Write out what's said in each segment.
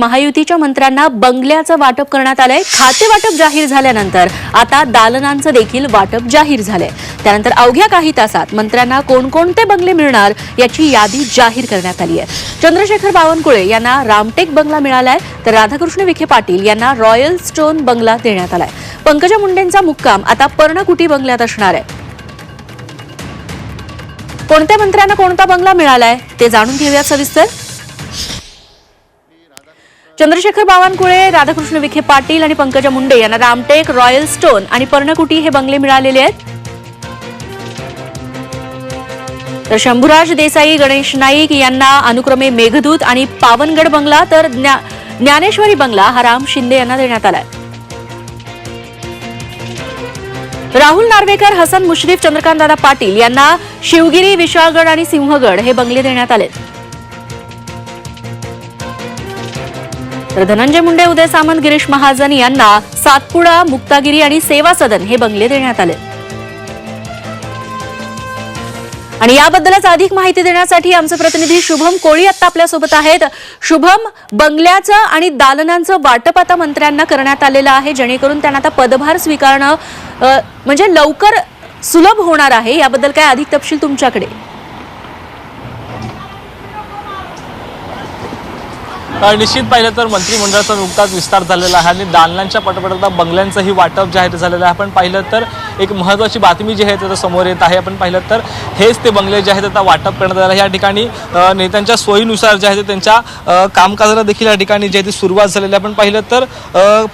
महायुतीच्या मंत्र्यांना बंगल्याचं वाटप करण्यात आलंय. खाते वाटप जाहीर झाल्यानंतर आता दालनांचं देखील वाटप जाहीर झालंय. त्यानंतर अवघ्या काही तासात मंत्र्यांना कोणकोणते बंगले मिळणार याची यादी जाहीर करण्यात आली आहे. चंद्रशेखर बावनकुळे यांना रामटेक बंगला मिळालाय तर राधाकृष्ण विखे पाटील यांना रॉयल स्टोन बंगला देण्यात आलाय. पंकजा मुंडेंचा मुक्काम आता पर्णकुटी बंगल्यात असणार आहे. कोणत्या मंत्र्यांना कोणता बंगला मिळालाय ते जाणून घेऊयात सविस्तर. चंद्रशेखर बावनकुळे राधाकृष्ण विखे पाटील आणि पंकजा मुंडे यांना रामटेक रॉयल स्टोन आणि पर्णकुटी हे बंगले मिळालेले आहेत. तर शंभूराज देसाई गणेश नाईक यांना अनुक्रमे मेघदूत आणि पावनगड बंगला तर ज्ञा- ज्ञानेश्वरी बंगला हा राम शिंदे यांना देण्यात आलाय. राहुल नार्वेकर हसन मुश्रीफ चंद्रकांतदादा पाटील यांना शिवगिरी विशाळगड आणि सिंहगड हे बंगले देण्यात आलेत. तर धनंजय मुंडे उदय सामंत गिरीश महाजन यांना सातपुडा मुक्तागिरी आणि सेवा सदन हे बंगले देण्यात आले. आणि याबद्दलच अधिक माहिती देण्यासाठी आमचे प्रतिनिधी शुभम कोळी आता आपल्यासोबत आहेत. शुभम बंगल्याचं आणि दालनांचं वाटप आता मंत्र्यांना करण्यात आलेलं आहे. जेणेकरून त्यांना आता पदभार स्वीकारणं म्हणजे लवकर सुलभ होणार आहे. याबद्दल काय अधिक तपशील तुमच्याकडे? निश्चित पाहिलं तर मंत्रिमंडळाचा नुकताच विस्तार झालेला आहे आणि दालनांच्या पटपटात बंगल्यांचंही वाटप जाहीर झालेलं आहे. आपण पाहिलं तर एक महत्त्वाची बातमी जी आहे ते समोर येत आहे. आपण पाहिलं तर हेच ते बंगले जे आहेत आता वाटप करण्यात आलं. या ठिकाणी नेत्यांच्या सोयीनुसार जे आहे ते त्यांच्या कामकाजाला देखील या ठिकाणी जे आहे ते सुरुवात झालेली आहे. आपण पाहिलं तर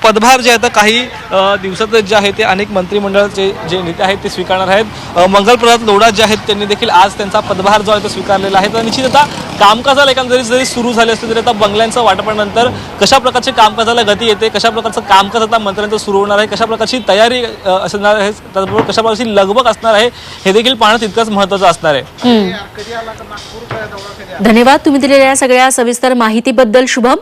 पदभार जे आहे काही दिवसातच जे आहे ते अनेक मंत्रिमंडळाचे जे नेते आहेत ते स्वीकारणार आहेत. अ, मंगलप्रभात लोढा जे आहेत त्यांनी देखील आज त्यांचा पदभार जो आहे तो स्वीकारलेला आहे. तर निश्चित आता कामकाजाला एकंदरीत जरी सुरू झाले असले तरी आता बंगल्यांचं वाटपानंतर कशा प्रकारचे कामकाजाला गती येते? कशा प्रकारचं कामकाज आता मंत्र्यांचं सुरू होणार आहे? कशा प्रकारची तयारी असणार आहे? त्याचबरोबर कशा प्रकारची लगबग असणार आहे हे देखील पाहणं तितकंच महत्त्वाचं असणार आहे. धन्यवाद तुम्ही दिलेल्या सगळ्या सविस्तर माहितीबद्दल शुभम.